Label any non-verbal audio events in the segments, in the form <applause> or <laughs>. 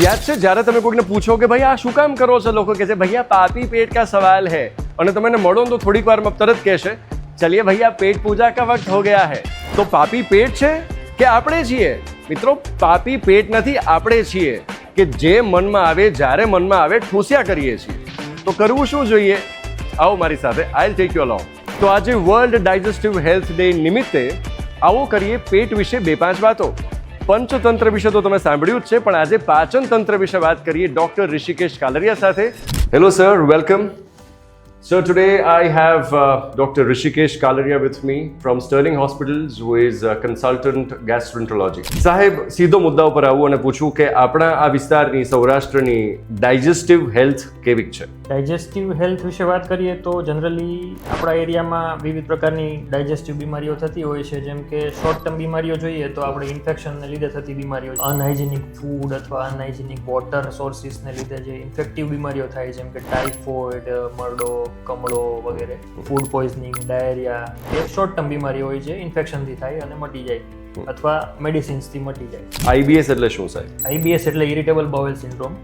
યાદ છે, જ્યારે તમે કોઈને પૂછો કે ભાઈ, આ શું કામ કરો છો? લોકો કહે છે ભૈયા પાપી પેટ કા સવાલ હે. અને તમે મળો તો થોડીક વાર તરત કહેશે, ચલીએ ભૈયા પેટ પૂજા કા વખત હો ગયા હે? તો પાપી પેટ છે કે આપણે છીએ? મિત્રો, પાપી પેટ નથી, આપણે છીએ કે જે મનમાં આવે, જ્યારે મનમાં આવે, ઠૂસ્યા કરીએ છીએ. તો કરવું શું જોઈએ? આવો મારી સાથે આઈલ ટેક યુ અલોંગ તો આજે વર્લ્ડ ડાયજેસ્ટિવ હેલ્થ ડે નિમિત્તે આવો કરીએ પેટ વિશે બે પાંચ વાતો. પંચતંત્ર વિશે તો તમે સાંભળ્યું જ છે, પણ આજે પાચન તંત્ર વિશે વાત કરીએ ડોક્ટર ઋષિકેશ કાલરિયા સાથે. Hello sir welcome So today I have uh, Dr. Rishikesh Kalaria with me from Sterling Hospitals, who is a consultant gastroenterology. સાહેબ સીધો મુદ્દા ઉપર આવું અને પૂછું કે આપણા આ વિસ્તારની સૌરાષ્ટ્રની ડાયજેસ્ટિવ હેલ્થ કેવી છે ડાયજેસ્ટિવ હેલ્થ વિશે વાત કરીએ તો જનરલી આપણા એરિયામાં વિવિધ પ્રકારની ડાયજેસ્ટિવ બીમારીઓ થતી હોય છે જેમ કે શોર્ટ ટર્મ બીમારીઓ જોઈએ તો આપણે ઇન્ફેક્શનને લીધે થતી બીમારીઓ અનહાઇજેનિક ફૂડ અથવા અનહાઇજેનિક વોટર સોર્સિસને લીધે જે ઇન્ફેક્ટિવ બીમારીઓ થાય જેમ કે ટાઇફોઇડ મરડો કમળો વગેરે ફૂડ પોઈઝનિંગ ડાયરિયા એ શોર્ટ ટર્મ બીમારી હોય છે ઇન્ફેક્શનથી થાય અને મટી જાય. અથવા મેડિસિન્સથી મટી જાય. આઈબીએસ એટલે શું સાહેબ? આઈબીએસ એટલે ઇરિટેબલ બાઉલ સિન્ડ્રોમ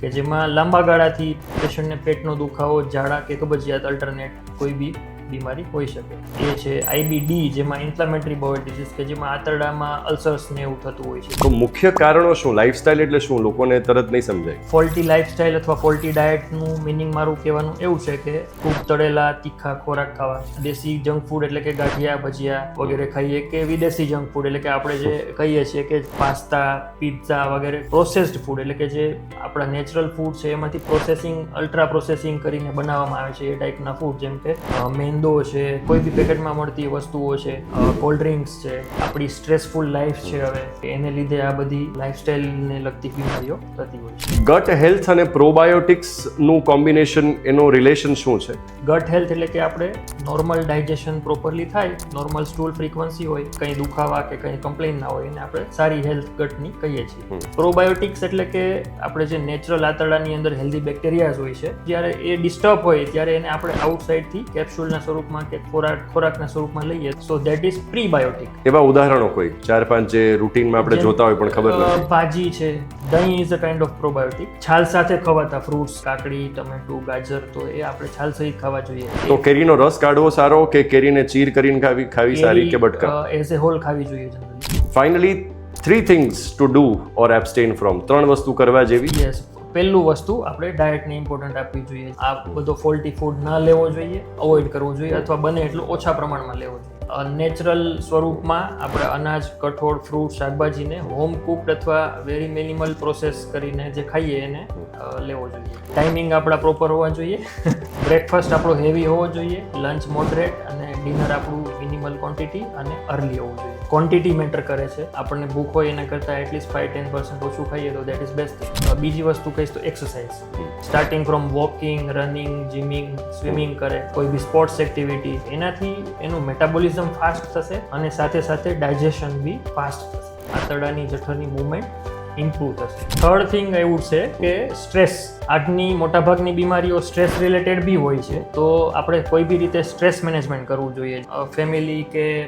કે જેમાં લાંબા ગાળાથી પેશન્ટને પેટનો દુખાવો ઝાડા કે કબજિયાત અલ્ટરનેટ કોઈ બી બીમારી હોઈ શકે. એ છે આઈબીડી જેમાં ઇન્ફ્લામેટરી બાઉલ ડિસીઝ કે જેમાં આંતરડામાં અલ્સર્સ ને એવું થતું હોય છે. તો મુખ્ય કારણો શું? લાઇફસ્ટાઇલ એટલે શું? લોકોને તરત નહીં સમજાય. ફોલ્ટી લાઇફસ્ટાઇલ અથવા ફોલ્ટી ડાયટનું મિનિંગ મારું કહેવાનું એવું છે કે ખૂબ તળેલા તીખા ખોરાક ખાવા. દેશી જંક ફૂડ એટલે કે ગાંઠિયા ભજીયા વગેરે ખાઈએ કે વિદેશી જંક ફૂડ એટલે કે આપણે જે કહીએ છીએ કે પાસ્તા પિઝા વગેરે પ્રોસેસ્ડ ફૂડ એટલે કે જે આપણા નેચરલ ફૂડ છે એમાંથી પ્રોસેસિંગ અલ્ટ્રા પ્રોસેસિંગ કરીને બનાવવામાં આવે છે એ ટાઈપના ફૂડ જેમ કે અ, મેંદો છે કોઈ બી પેકેટમાં મળતી વસ્તુઓ છે કોલ્ડ ડ્રિંક્સ છે આપણી સ્ટ્રેસફુલ લાઈફ છે હવે. એને લીધે આ બધી લાઈફસ્ટાઈલને લગતી બીમારીઓ થતી હોય છે. ગટ હેલ્થ અને પ્રોબાયોટિક્સનું કોમ્બિનેશન એનો રિલેશન શું છે? ગટ હેલ્થ એટલે કે આપણે નોર્મલ ડાયજેશન પ્રોપરલી થાય નોર્મલ સ્ટૂલ ફ્રીક્વન્સી હોય કંઈ દુખાવા કે કંઈ કમ્પ્લેન ના હોય એને આપણે સારી હેલ્થ ગટની કહીએ છીએ. પ્રોબાયોટિક્સ એટલે કે આપણે જે નેચરલ આંતરડાની અંદર હેલ્ધી બેક્ટેરિયાઝ હોય છે જ્યારે એ ડિસ્ટર્બ હોય ત્યારે એને આપણે આઉટસાઇડથી કેપ્સ્યુલના સ્વરૂપમાં કે ખોરાક ખોરાકના સ્વરૂપમાં લઈએ સો દેટ ઇઝ પ્રીબાયોટિક એવા ઉદાહરણો કોઈ? ચાર પાંચ જે રૂટીનમાં આપણે જોતા હોય પણ ખબર નથી. ભાજી છે દહીં is a kind of probiotic છાલ સાથે ખવાતા ફ્રૂટ્સ કાકડી ટમેટું ગાજર તો એ આપણે છાલ સહિત ખાવા જોઈએ. તો કેરીનો રસ કાઢવો સારો કે કેરીને ચીર કરીને ખાવી ખાવી સારી કે બટકા? એઝ એ હોલ ખાવી જોઈએ finally three things to do or abstain from ત્રણ વસ્તુ કરવા જેવી? યસ પહેલું વસ્તુ આપણે ડાયટને ઇમ્પોર્ટન્ટ આપવી જોઈએ. આ બધો ફોલ્ટી ફૂડ ન લેવો જોઈએ અવોઇડ કરવો જોઈએ અથવા બને એટલું ઓછા પ્રમાણમાં લેવો જોઈએ. નેચરલ સ્વરૂપમાં આપણે અનાજ, કઠોળ ફ્રૂટ શાકભાજીને હોમ કુકડ અથવા વેરી મિનિમલ પ્રોસેસ કરીને જે ખાઈએ એને લેવો જોઈએ. ટાઈમિંગ આપણા પ્રોપર હોવા જોઈએ. <laughs> બ્રેકફાસ્ટ આપણો હેવી હોવો જોઈએ. લંચ મોડરેટ અને ડિનર આપણું મિનિમલ ક્વોન્ટિટી અને અર્લી હોવું જોઈએ. ક્વોન્ટિટી મેટર કરે છે. આપણને ભૂખ હોય એના કરતાં એટલીસ્ટ ફાઈવ ટેન પર્સન્ટ ઓછું ખાઈએ તો દેટ ઇઝ બેસ્ટ બીજી વસ્તુ કહીશ તો exercise starting from walking running gymming swimming કરે. કોઈ બી સ્પોર્ટ્સ એક્ટિવિટી એનાથી એનું મેટાબોલિઝમ ફાસ્ટ થશે અને સાથે સાથે ડાયજેશન બી ફાસ્ટ થશે. આંતરડાની જઠરની મૂવમેન્ટ ઇમ્પ્રૂવ થશે. થર્ડ થિંગ એવું છે કે સ્ટ્રેસ આજની મોટાભાગની બીમારીઓ સ્ટ્રેસ રિલેટેડ બી હોય છે. તો આપણે કોઈ બી રીતે સ્ટ્રેસ મેનેજમેન્ટ કરવું જોઈએ. ફેમિલી કે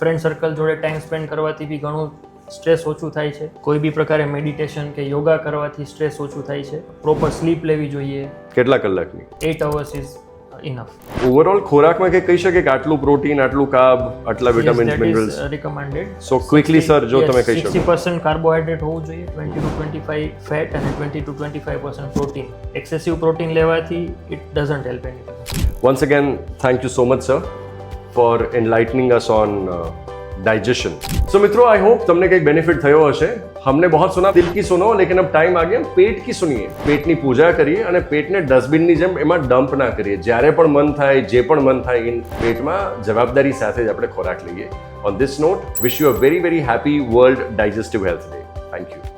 ફ્રેન્ડ સર્કલ જોડે ટાઈમ સ્પેન્ડ કરવાથી બી ઘણું સ્ટ્રેસ ઓછું થાય છે. કોઈ બી પ્રકારે મેડિટેશન કે યોગા કરવાથી સ્ટ્રેસ ઓછું થાય છે. પ્રોપર સ્લીપ લેવી જોઈએ. કેટલા કલાકની? Eight hours is enough overall ખોરાકમાં કે કહી શકે કે આટલું પ્રોટીન આટલું કાર્બ આટલા vitamins minerals recommended so quickly sir જો તમે કહી શકો. 60% કાર્બોહાઈડ્રેટ હોવું જોઈએ 20 ટુ 25 ફેટ અને 20 ટુ 25% પ્રોટીન એક્સેસિવ પ્રોટીન લેવાથી it doesn't help anything once again thank you so much sir for enlightening us on digestion so મિત્રો આઈ હોપ તમને કંઈક બેનિફિટ થયો હશે. हमने बहुत सुना दिल की सुनो लेकिन अब टाइम आ गया पेट की सुनिए પેટની પૂજા કરીએ અને પેટને ડસ્ટબિનની જેમ એમાં ડમ્પ ના કરીએ જ્યારે પણ મન થાય જે પણ મન થાય ઇન પેટમાં જવાબદારી સાથે જ આપણે ખોરાક લઈએ on this note wish you a very very happy world digestive health day thank you